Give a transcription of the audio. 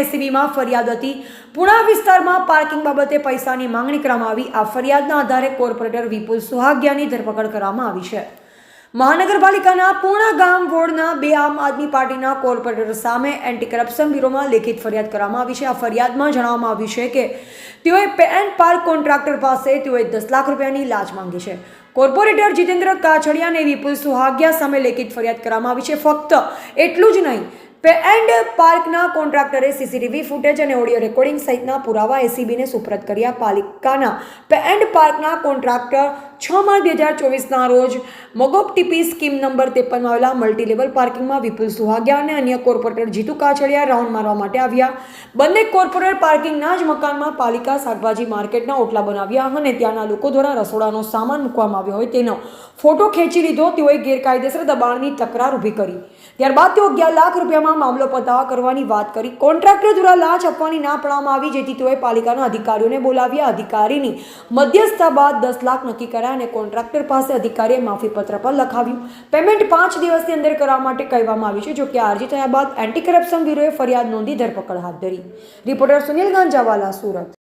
એસીબીમાં ફરિયાદ હતી. પુણા વિસ્તારમાં પાર્કિંગ બાબતે પૈસાની માંગણી કરવામાં આવી. આ ફરિયાદના આધારે કોર્પોરેટર વિપુલ સુહાગિયાની ધરપકડ કરવામાં આવી છે. મહાનગરપાલિકાના પૂર્ણા ગામ વોર્ડના બે આમ આદમી પાર્ટીના કોર્પોરેટર સામે એન્ટી કરપ્શન બ્યુરોમાં લેખિત ફરિયાદ કરવામાં આવી છે. આ ફરિયાદમાં જણાવવામાં આવ્યું છે કે તેઓએ પેન પાર્ક કોન્ટ્રાક્ટર પાસે તેઓએ દસ લાખ રૂપિયાની લાંચ માંગી છે. કોર્પોરેટર જીતેન્દ્ર કાછડિયા અને વિપુલ સુહાગિયા સામે લેખિત ફરિયાદ કરવામાં આવી છે. ફક્ત એટલું જ નહીં પે એન્ડ પાર્કના કોન્ટ્રાક્ટરે સીસીટીવી ફૂટેજ અને ઓડિયો રેકોર્ડિંગ સહિતના પુરાવા એસીબીને સુપ્રત કર્યા. પાલિકાના પે એન્ડ પાર્કના કોન્ટ્રાક્ટર છ માર્ચ બે હજાર ચોવીસના રોજ મોગોપ ટીપી સ્કીમ નંબર ત્રેપનમાં આવેલા મલ્ટીલેવલ પાર્કિંગમાં વિપુલ સુહાગ્યા અને અન્ય કોર્પોરેટર જીતુ કાછડિયા રાઉન્ડ મારવા માટે આવ્યા. બંને કોર્પોરેટ પાર્કિંગના જ મકાનમાં પાલિકા શાકભાજી માર્કેટના ઓટલા બનાવ્યા અને ત્યાંના લોકો દ્વારા રસોડાનો સામાન મૂકવામાં આવ્યો હોય તેનો ફોટો ખેંચી લીધો. તેઓએ ગેરકાયદેસર દબાણની તકરાર ઊભી કરી. ત્યારબાદ તેઓ અગિયાર લાખ રૂપિયામાં મામલો પતાવા કરવાની વાત કરી. કોન્ટ્રાક્ટર દ્વારા લાંચ આપવાની ના પાડવામાં આવી, જેથી તેઓએ પાલિકાના અધિકારીઓને બોલાવ્યા. અધિકારીની મધ્યસ્થતા બાદ દસ લાખ નક્કી કર્યા. અને કોન્ટ્રાક્ટર પાસે અધિકારીએ માફીપત્ર પર લખાવ્યું. પેમેન્ટ પાંચ દિવસની અંદર કરવા માટે કહેવામાં આવ્યું છે, જો કે અરજી થયા બાદ એન્ટી કરપ્શન બ્યુરોએ ફરિયાદ નોંધી ધરપકડ હાથ ધરી. રિપોર્ટર સુનિલ ગાંજાવાલા, સુરત.